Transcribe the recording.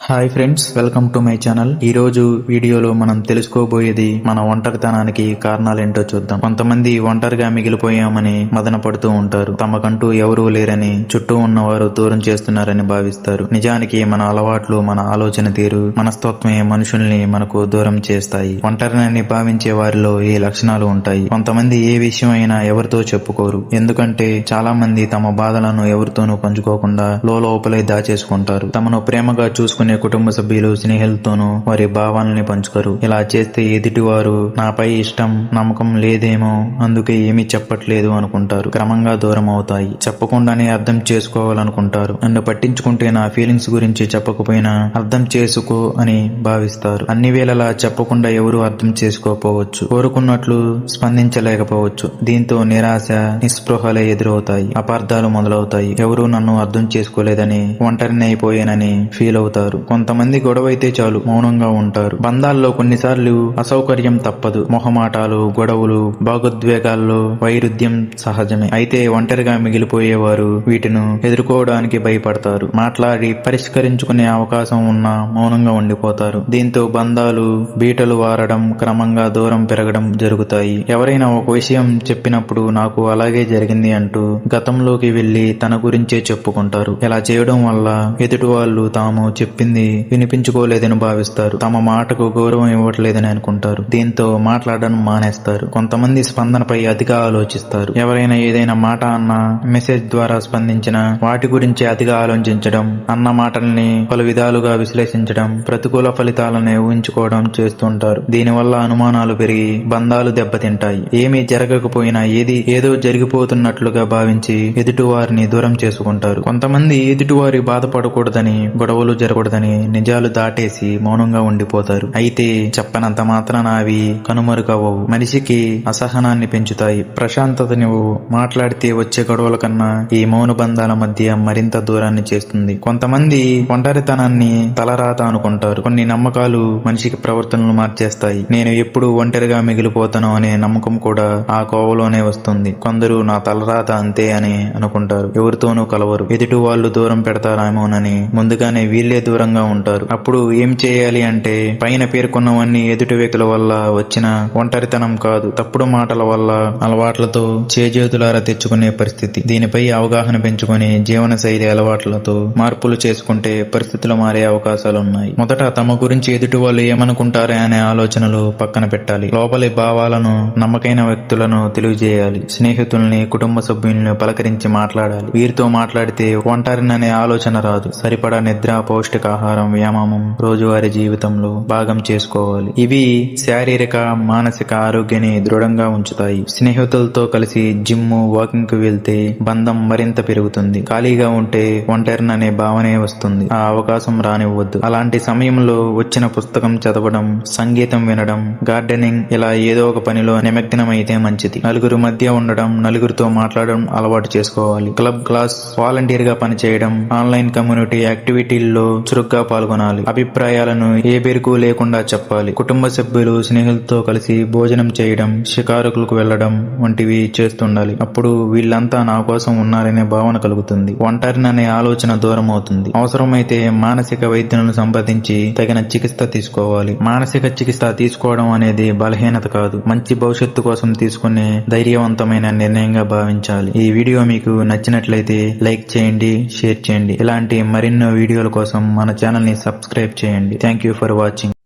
Hi friends welcome to my channel ఈ రోజు వీడియోలో మనం తెలుసుకోబోయేది మన ఒంటరితనానికి కారణాలేంటో చూద్దాం. కొంతమంది ఒంటరిగా మిగిలిపోయామని మదన పడుతూ ఉంటారు. తమకంటూ ఎవరూ లేరని చుట్టూ ఉన్నవారు దూరం చేస్తున్నారని భావిస్తారు. నిజానికి మన అలవాట్లు మన ఆలోచన తీరు మనస్తత్వమే మనుషుల్ని మనకు దూరం చేస్తాయి. ఒంటరినని భావించే వారిలో ఈ లక్షణాలు ఉంటాయి? కొంతమంది ఏ విషయం అయినా ఎవరితో చెప్పుకోరు. ఎందుకంటే చాలా మంది తమ బాధలను ఎవరితోనూ పంచుకోకుండా లోపలే దాచేసుకుంటారు. తమను ప్రేమగా చూసుకుని కుటుంబ సభ్యులు స్నేహితులతోనూ వారి భావాలని పంచుకోరు. ఇలా చేస్తే ఎదుటివారు నాపై ఇష్టం నమ్మకం లేదేమో అందుకే ఏమీ చెప్పట్లేదు అనుకుంటారు. క్రమంగా దూరం అవుతాయి. చెప్పకుండానే అర్థం చేసుకోవాలనుకుంటారు. నన్ను పట్టించుకుంటే నా ఫీలింగ్స్ గురించి చెప్పకపోయినా అర్థం చేసుకో అని భావిస్తారు. అన్ని వేళలా చెప్పకుండా ఎవరు అర్థం చేసుకోకపోవచ్చు. కోరుకున్నట్లు స్పందించలేకపోవచ్చు. దీంతో నిరాశ నిస్పృహలే ఎదురవుతాయి. అపార్థాలు మొదలవుతాయి. ఎవరు నన్ను అర్థం చేసుకోలేదని ఒంటరిని అయిపోయానని ఫీల్ అవుతారు కొంతమంది గొడవైతే చాలు మౌనంగా ఉంటారు. బంధాల్లో కొన్నిసార్లు అసౌకర్యం తప్పదు. మొహమాటాలు గొడవలు భాగోద్వేగాల్లో వైరుధ్యం సహజమే. అయితే ఒంటరిగా మిగిలిపోయేవారు వీటిను ఎదుర్కోవడానికి భయపడతారు. మాట్లాడి పరిష్కరించుకునే అవకాశం ఉన్నా మౌనంగా ఉండిపోతారు. దీంతో బంధాలు బీటలు వారడం క్రమంగా దూరం పెరగడం జరుగుతాయి. ఎవరైనా ఒక విషయం చెప్పినప్పుడు నాకు అలాగే జరిగింది అంటూ గతంలోకి వెళ్ళి తన గురించే చెప్పుకుంటారు. ఇలా చేయడం వల్ల ఎదుటి వాళ్ళు తాము చెప్పింది వినిపించుకోలేదని భావిస్తారు. తమ మాటకు గౌరవం ఇవ్వట్లేదని అనుకుంటారు. దీంతో మాట్లాడడం మానేస్తారు. కొంతమంది స్పందనపై అతిగా ఆలోచిస్తారు. ఎవరైనా ఏదైనా మాట అన్నా మెసేజ్ ద్వారా స్పందించిన వాటి గురించి అతిగా ఆలోచించడం అన్న మాటల్ని పలు విధాలుగా విశ్లేషించడం ప్రతికూల ఫలితాలను ఊహించుకోవడం చేస్తుంటారు. దీనివల్ల అనుమానాలు పెరిగి బంధాలు దెబ్బతింటాయి. ఏమీ జరగకపోయినా ఏది ఏదో జరిగిపోతున్నట్లుగా భావించి ఎదుటివారిని దూరం చేసుకుంటారు. కొంతమంది ఎదుటివారి బాధపడకూడదని గొడవలు చెప్పకూడదని నిజాలు దాటేసి మౌనంగా ఉండిపోతారు. అయితే చెప్పనంత మాత్రాన అవి కనుమరుగవవు మనిషికి అసహనాన్ని పెంచుతాయి. ప్రశాంతతనివ్వవు మాట్లాడితే వచ్చే గొడవల కన్నా ఈ మౌన బంధాల మధ్య మరింత దూరాన్ని చేస్తుంది. కొంతమంది ఒంటరితనాన్ని తలరాత అనుకుంటారు. కొన్ని నమ్మకాలు మనిషికి ప్రవర్తనలు మార్చేస్తాయి. నేను ఎప్పుడు ఒంటరిగా మిగిలిపోతాను అనే నమ్మకం కూడా ఆ కోవలోనే వస్తుంది. కొందరు నా తలరాత అంతే అని అనుకుంటారు. ఎవరితోనూ కలవరు. ఎదుటి వాళ్ళు దూరం పెడతారేమోనని ముందుగానే వీళ్ళే దూరంగా ఉంటారు. అప్పుడు ఏం చేయాలి అంటే పైన పేర్కొన్నవన్నీ ఎదుటి వ్యక్తుల వల్ల వచ్చిన ఒంటరితనం కాదు తప్పుడు మాటల వల్ల అలవాట్లతో చేజేతులారా తెచ్చుకునే పరిస్థితి. దీనిపై అవగాహన పెంచుకొని జీవన శైలి అలవాట్లతో మార్పులు చేసుకుంటే పరిస్థితులు మారే అవకాశాలు ఉన్నాయి మొదట తమ గురించి ఎదుటి వాళ్ళు ఏమనుకుంటారే అనే ఆలోచనలు పక్కన పెట్టాలి. లోపలి భావాలను నమ్మకైన వ్యక్తులను తెలియజేయాలి. స్నేహితుల్ని కుటుంబ సభ్యుల్ని పలకరించి మాట్లాడాలి. వీరితో మాట్లాడితే ఒంటరిననే ఆలోచన రాదు. సరిపడా నిద్ర పౌష్టిక ఆహారం వ్యాయామం రోజువారీ జీవితంలో భాగం చేసుకోవాలి. ఇవి శారీరక మానసిక ఆరోగ్యాన్ని దృఢంగా ఉంచుతాయి. స్నేహితులతో కలిసి జిమ్ వాకింగ్కు వెళ్తే బంధం మరింత పెరుగుతుంది. ఖాళీగా ఉంటే ఒంటరిననే భావనే వస్తుంది. ఆ అవకాశం రానివ్వద్దు. అలాంటి సమయంలో వచ్చిన పుస్తకం చదవడం సంగీతం వినడం గార్డెనింగ్ ఇలా ఏదో ఒక పనిలో నిమగ్నమైతే మంచిది. నలుగురు మధ్య ఉండడం నలుగురితో మాట్లాడడం అలవాటు చేసుకోవాలి. క్లబ్ క్లాస్ వాలంటీర్గా పనిచేయడం ఆన్లైన్ కమ్యూనిటీ యాక్టివిటీల్లో చురుగ్గా పాల్గొనాలి. అభిప్రాయాలను ఏ బెరుకు లేకుండా చెప్పాలి. కుటుంబ సభ్యులు స్నేహితులతో కలిసి భోజనం చేయడం షికారులకు వెళ్ళడం వంటివి చేస్తుండాలి. అప్పుడు వీళ్ళంతా నా కోసం ఉన్నారనే భావన కలుగుతుంది. ఒంటరిననే ఆలోచన దూరం అవుతుంది. అవసరమైతే మానసిక వైద్యులను సంప్రదించి తగిన చికిత్స తీసుకోవాలి. మానసిక చికిత్స తీసుకోవడం అనేది బలహీనత కాదు. మంచి భవిష్యత్తు కోసం తీసుకునే ధైర్యవంతమైన నిర్ణయంగా భావించాలి. ఈ వీడియో మీకు నచ్చినట్లయితే లైక్ చేయండి షేర్ చేయండి. ఇలాంటి మరిన్నో వీడియోల కోసం మన ఛానల్ని సబ్స్క్రైబ్ చేయండి. Thank you for watching